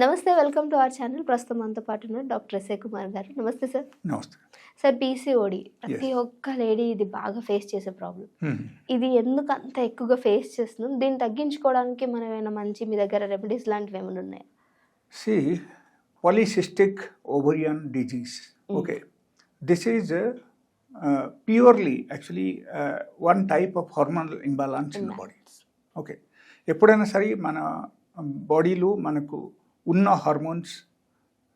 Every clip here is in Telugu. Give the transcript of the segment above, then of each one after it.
నమస్తే వెల్కమ్ టు అవర్ ఛానల్. ప్రస్తుతం మనతో పాటు ఉన్నారు డాక్టర్ ఎస్ఏ కుమార్ గారు. నమస్తే సార్. నమస్తే. సార్ పీసీఓడి ప్రతి ఒక్క లేడీ ఇది బాగా ఫేస్ చేసే ప్రాబ్లం. Hmm. ఇది ఎందుకు అంత ఎక్కువగా ఫేస్ చేస్తున్నాం? దీన్ని తగ్గించుకోవడానికి మనం ఏమైనా మంచి మీ దగ్గర రెమెడీస్ లాంటివి ఏమైనా ఉన్నాయా. Okay, this is uh, uh, purely actually uh, one type of hormonal imbalance in the body. Okay ఎప్పుడైనా సరే మన బాడీలో మనకు ఉన్న హార్మోన్స్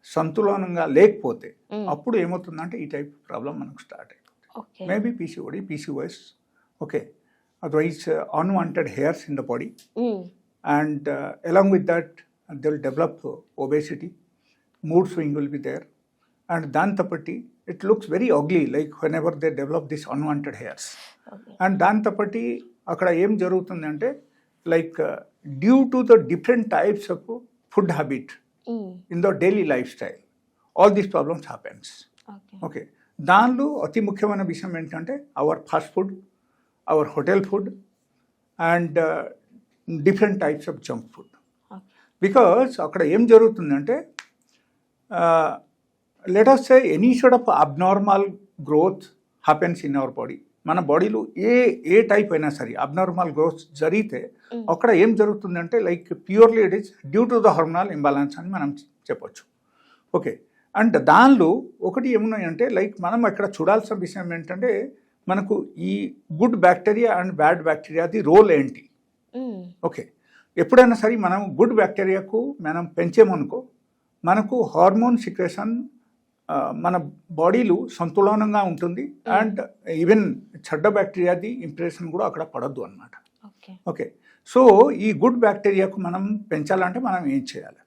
సంతులనంగా లేకపోతే అప్పుడు ఏమవుతుందంటే ఈ టైప్ ప్రాబ్లం మనకు స్టార్ట్ అయిపోతుంది maybe PCOD PCOS okay otherwise unwanted hairs in the body and along with that they will develop obesity mood swing will be there and దాంతోపట్టి it looks very ugly like whenever they develop this unwanted hairs and దాంతోపట్టి అక్కడ ఏం జరుగుతుందంటే like due to the different types of food habit. In the daily life style all these problems happens okay దానిలో అతి ముఖ్యమైన విషయం ఏంటంటే our fast food our hotel food and different types of junk food because అక్కడ ఏం జరుగుతుందంటే let's say any sort of abnormal growth happens in our body మన బాడీలో ఏ ఏ టైప్ అయినా సరే అబ్నార్మల్ గ్రోత్ జరిగితే అక్కడ ఏం జరుగుతుందంటే like purely it is due to the hormonal imbalance అని మనం చెప్పొచ్చు. ఓకే. అండ్ దానిలో ఒకటి ఏమున్నాయంటే లైక్ మనం ఇక్కడ చూడాల్సిన విషయం ఏంటంటే మనకు ఈ గుడ్ బ్యాక్టీరియా అండ్ బ్యాడ్ బ్యాక్టీరియాది రోల్ ఏంటి. ఓకే. ఎప్పుడైనా సరే మనం గుడ్ బ్యాక్టీరియాకు మనం పెంచామనుకో మనకు హార్మోన్ సిక్రేషన్ మన బాడీలో సంతులనంగా ఉంటుంది. అండ్ ఈవెన్ చెడ్డ బ్యాక్టీరియాది ఇంప్రెషన్ కూడా అక్కడ పడద్దు అన్నమాట. ఓకే. సో ఈ గుడ్ బ్యాక్టీరియాకు మనం పెంచాలంటే మనం ఏం చేయాలి?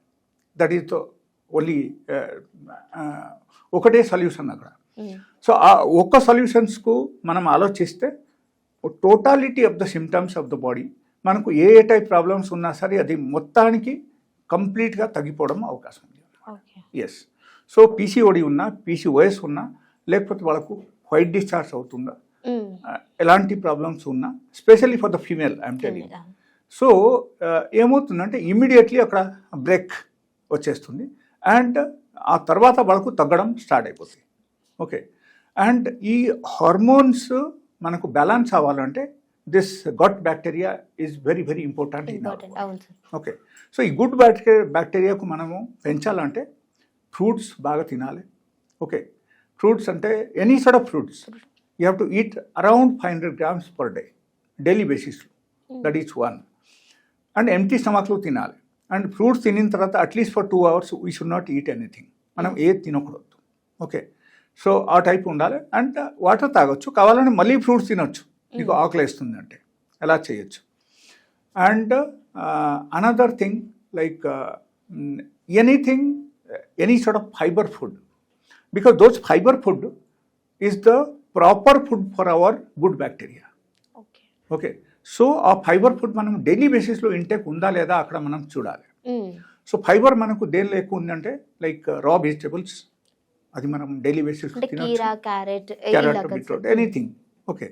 దట్ ఈస్ ఓన్లీ ఒకటే సొల్యూషన్ అక్కడ. సో ఆ ఒక్క సొల్యూషన్స్కు మనం ఆలోచిస్తే totality of the symptoms of the body మనకు ఏ ఏ టైప్ ప్రాబ్లమ్స్ ఉన్నా సరే అది మొత్తానికి కంప్లీట్గా తగ్గిపోవడం అవకాశం ఉంది ఎస్ సో పీసీఓడి ఉన్నా పీసీఓఎస్ ఉన్నా లేకపోతే వాళ్ళకు వైట్ డిశ్చార్జ్ అవుతుందా? ఎలాంటి ప్రాబ్లమ్స్ ఉన్నా specially for the female I'm telling so ఏమవుతుందంటే ఇమ్మీడియట్లీ అక్కడ బ్రేక్ వచ్చేస్తుంది. అండ్ ఆ తర్వాత వాళ్ళకు తగ్గడం స్టార్ట్ అయిపోతుంది. ఓకే. అండ్ ఈ హార్మోన్స్ మనకు బ్యాలెన్స్ అవ్వాలంటే this gut bacteria is very very important okay. So ఈ గుడ్ బ్యాక్టీరియా బ్యాక్టీరియాకు మనము పెంచాలంటే ఫ్రూట్స్ బాగా తినాలి. ఓకే. ఫ్రూట్స్ అంటే any sort of fruits you have to eat around five hundred grams per day daily బేసిస్లో. That is one. And empty స్టమక్లో తినాలి. అండ్ ఫ్రూట్స్ తినిన తర్వాత at least for two hours we should not eat anything. మనం ఏది తినకూడదు. ఓకే. సో ఆ టైప్ ఉండాలి. అండ్ వాటర్ తాగొచ్చు. కావాలంటే మళ్ళీ ఫ్రూట్స్ తినొచ్చు. మీకు ఆకలి వేస్తుంది అంటే అలా చేయొచ్చు. And another thing like anything any sort of fibre food because those fibre food is the proper food for our good bacteria okay so ఆ ఫైబర్ ఫుడ్ మనం డైలీ బేసిస్లో ఇంటేక్ ఉందా లేదా అక్కడ మనం చూడాలి. Hmm. సో ఫైబర్ మనకు దేనిలో ఎక్కువ ఉందంటే లైక్ రా వెజిటబుల్స్ అది మనం daily basis carrot beetroot anything okay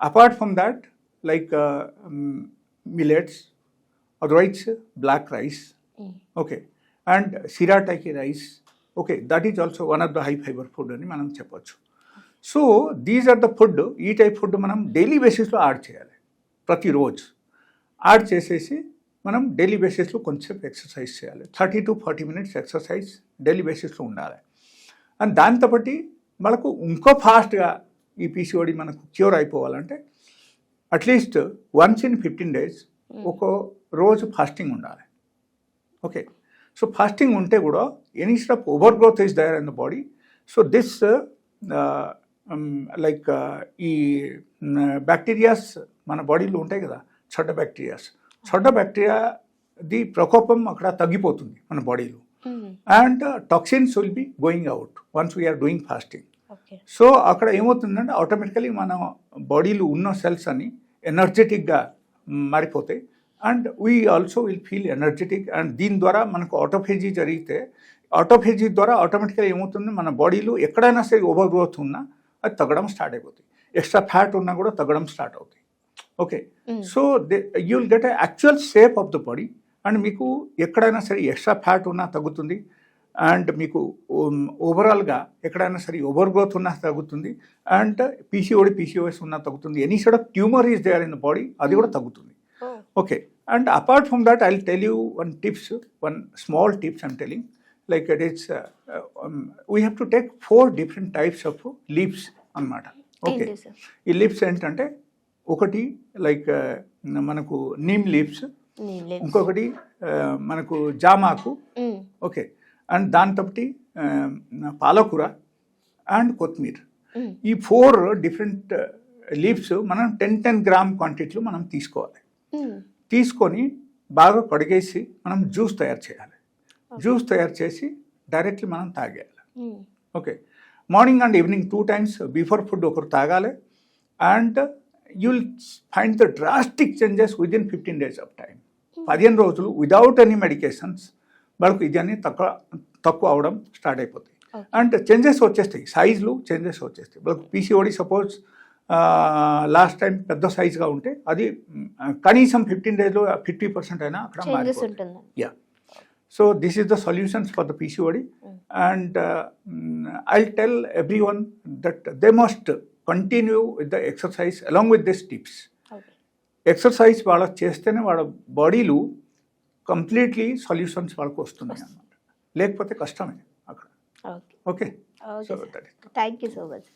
apart from that like millets otherwise black rice okay and సిరాటైకి rice. Okay that is also one of the high fibre food అని మనం చెప్పొచ్చు. So these are the food ఈ టైప్ ఫుడ్ మనం డైలీ బేసిస్లో యాడ్ చేయాలి ప్రతిరోజు. యాడ్ చేసేసి మనం డైలీ బేసిస్లో కొంచెం ఎక్సర్సైజ్ చేయాలి. Thirty to forty minutes exercise daily బేసిస్లో ఉండాలి. అండ్ దాంతో బట్టి మనకు ఇంకో ఫాస్ట్గా ఈ పీసీఓడి మనకు cure అయిపోవాలంటే at least once in fifteen days ఒక రోజు ఫాస్టింగ్ ఉండాలి. ఓకే సో ఫాస్టింగ్ ఉంటే కూడా any step over growth is there in the body so this like uh, ఈ బ్యాక్టీరియాస్ మన బాడీలో ఉంటాయి కదా చెడ్డ బ్యాక్టీరియాస్ చెడ్డ బ్యాక్టీరియా ది ప్రకోపం అక్కడ తగ్గిపోతుంది మన బాడీలో. And toxins will be going out once we are doing fasting so అక్కడ ఏమవుతుందంటే ఆటోమేటికలీ మన బాడీలో ఉన్న సెల్స్ అని ఎనర్జెటిక్గా మారిపోతాయి. And we also will feel energetic and దీని ద్వారా మనకు ఆటోఫేజీ జరిగితే ఆటోఫేజీ ద్వారా ఆటోమేటిక్గా ఏమవుతుంది? మన బాడీలో ఎక్కడైనా సరే ఓవర్ గ్రోత్ ఉన్నా అది తగ్గడం స్టార్ట్ అయిపోతుంది ఎక్స్ట్రా ఫ్యాట్ ఉన్నా కూడా తగ్గడం స్టార్ట్ అవుతాయి. Okay. So they you will get actual shape of the body and మీకు ఎక్కడైనా సరే ఎక్స్ట్రా ఫ్యాట్ ఉన్నా తగ్గుతుంది. అండ్ మీకు ఓవరాల్గా ఎక్కడైనా సరే ఓవర్ గ్రోత్ ఉన్నా తగ్గుతుంది. అండ్ పీసీఓడి పీసీఓఎస్ ఉన్నా తగ్గుతుంది. Any side of tumour is there in the body అది కూడా తగ్గుతుంది. Okay, and apart from that I tell you one tips one small tips I'm telling like it is we have to take four different types of leaves అనమాట ఓకే ఈ లీప్స్ ఏంటంటే ఒకటి లైక్ uh, మనకు నీమ్ లీప్స్ ఇంకొకటి uh, మనకు జామాకు. ఓకే అండ్ దాంతోటి uh, పాలకూర అండ్ కొత్తిమీర. ఈ ఫోర్ డిఫరెంట్ లీప్స్ మనం టెన్ టెన్ గ్రామ్ క్వాంటిటీలో మనం తీసుకోవాలి. తీసుకొని బాగా కడిగేసి మనం జ్యూస్ తయారు చేయాలి. జ్యూస్ తయారు చేసి డైరెక్ట్లీ మనం తాగేయాలి. Okay. Morning and evening two times before food ఒకరు తాగాలి. And you will find the drastic changes within fifteen days of time పదిహేను రోజులు విదౌట్ ఎనీ మెడికేషన్స్ వాళ్ళకు ఇది అన్ని తక్కువ తక్కువ అవడం స్టార్ట్ అయిపోతాయి. అండ్ చేంజెస్ వచ్చేస్తాయి. సైజులు చేంజెస్ వచ్చేస్తాయి. వాళ్ళకు పీసీఓడి సపోజ్ లాస్ట్ టైం పెద్ద సైజుగా ఉంటే అది కనీసం ఫిఫ్టీన్ డేస్లో ఫిఫ్టీ పర్సెంట్ అయినా అక్కడ yeah so this is the solutions for the PCOD and I tell everyone that they must continue with the exercise along with this tips exercise వాళ్ళకి చేస్తేనే వాళ్ళ బాడీలు కంప్లీట్లీ సొల్యూషన్స్ వాళ్ళకు వస్తున్నాయి అన్నమాట. లేకపోతే కష్టమే అక్కడ. Okay thank you so much